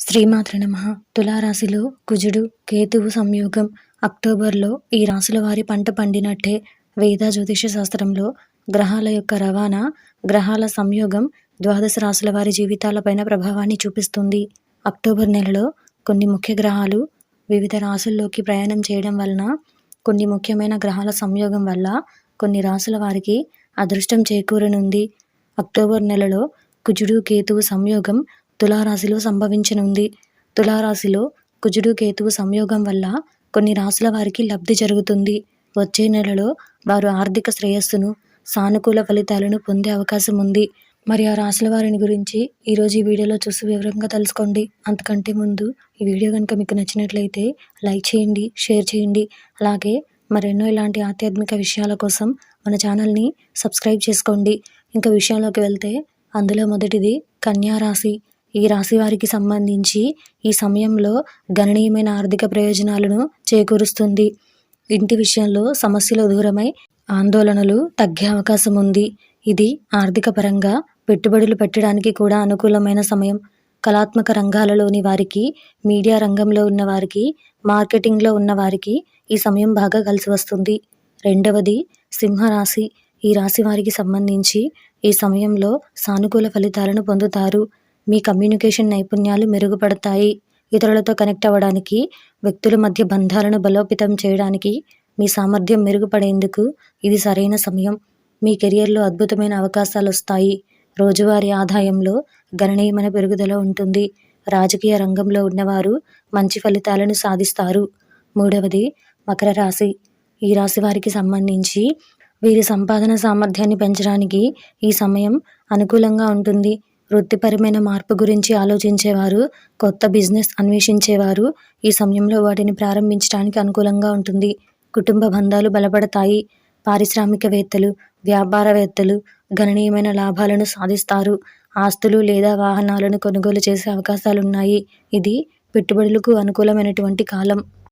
శ్రీమాతృ నమ. తులారాశిలో కుజుడు కేతువు సంయోగం. అక్టోబర్లో ఈ రాశుల వారి పంట పండినట్టే వేద జ్యోతిష శాస్త్రంలో గ్రహాల యొక్క రవాణా గ్రహాల సంయోగం ద్వాదశ రాశుల వారి జీవితాలపైన ప్రభావాన్ని చూపిస్తుంది. అక్టోబర్ నెలలో కొన్ని ముఖ్య గ్రహాలు వివిధ రాశుల్లోకి ప్రయాణం చేయడం వలన కొన్ని ముఖ్యమైన గ్రహాల సంయోగం వల్ల కొన్ని రాశుల వారికి అదృష్టం చేకూరనుంది. అక్టోబర్ నెలలో కుజుడు కేతువు సంయోగం తులారాశిలో సంభవించనుంది. తులారాశిలో కుజుడు కేతువు సంయోగం వల్ల కొన్ని రాశుల వారికి లబ్ధి జరుగుతుంది. వచ్చే నెలలో వారు ఆర్థిక శ్రేయస్సును సానుకూల ఫలితాలను పొందే అవకాశం ఉంది. మరి ఆ రాశుల వారిని గురించి ఈరోజు ఈ వీడియోలో చూసి వివరంగా తెలుసుకోండి. అంతకంటే ముందు ఈ వీడియో కనుక మీకు నచ్చినట్లయితే లైక్ చేయండి షేర్ చేయండి. అలాగే మరెన్నో ఇలాంటి ఆధ్యాత్మిక విషయాల కోసం మన ఛానల్ని సబ్స్క్రైబ్ చేసుకోండి. ఇంకా విషయంలోకి వెళ్తే అందులో మొదటిది కన్యా రాశి ఈ రాశి వారికి సంబంధించి ఈ సమయంలో గణనీయమైన ఆర్థిక ప్రయోజనాలను చేకూరుస్తుంది. ఇంటి విషయంలో సమస్యలు దూరమై ఆందోళనలు తగ్గే అవకాశం ఉంది. ఇది ఆర్థిక పరంగా పెట్టుబడులు పెట్టడానికి కూడా అనుకూలమైన సమయం. కళాత్మక రంగాలలోని వారికి మీడియా రంగంలో ఉన్న వారికి మార్కెటింగ్లో ఉన్న వారికి ఈ సమయం బాగా కలిసి వస్తుంది. రెండవది సింహరాశి. ఈ రాశి వారికి సంబంధించి ఈ సమయంలో సానుకూల ఫలితాలను పొందుతారు. మీ కమ్యూనికేషన్ నైపుణ్యాలు మెరుగుపడతాయి. ఇతరులతో కనెక్ట్ అవ్వడానికి వ్యక్తుల మధ్య బంధాలను బలోపేతం చేయడానికి మీ సామర్థ్యం మెరుగుపడేందుకు ఇది సరైన సమయం. మీ కెరియర్లో అద్భుతమైన అవకాశాలు వస్తాయి. రోజువారీ ఆదాయంలో గణనీయమైన పెరుగుదల ఉంటుంది. రాజకీయ రంగంలో ఉన్నవారు మంచి ఫలితాలను సాధిస్తారు. మూడవది మకర రాశి. ఈ రాశి వారికి సంబంధించి వీరి సంపాదన సామర్థ్యాన్ని పెంచడానికి ఈ సమయం అనుకూలంగా ఉంటుంది. వృత్తిపరమైన మార్పు గురించి ఆలోచించేవారు కొత్త బిజినెస్ అన్వేషించేవారు ఈ సమయంలో వాటిని ప్రారంభించడానికి అనుకూలంగా ఉంటుంది. కుటుంబ బంధాలు బలపడతాయి. పారిశ్రామికవేత్తలు వ్యాపారవేత్తలు గణనీయమైన లాభాలను సాధిస్తారు. ఆస్తులు లేదా వాహనాలను కొనుగోలు చేసే అవకాశాలున్నాయి. ఇది పెట్టుబడులకు అనుకూలమైనటువంటి కాలం.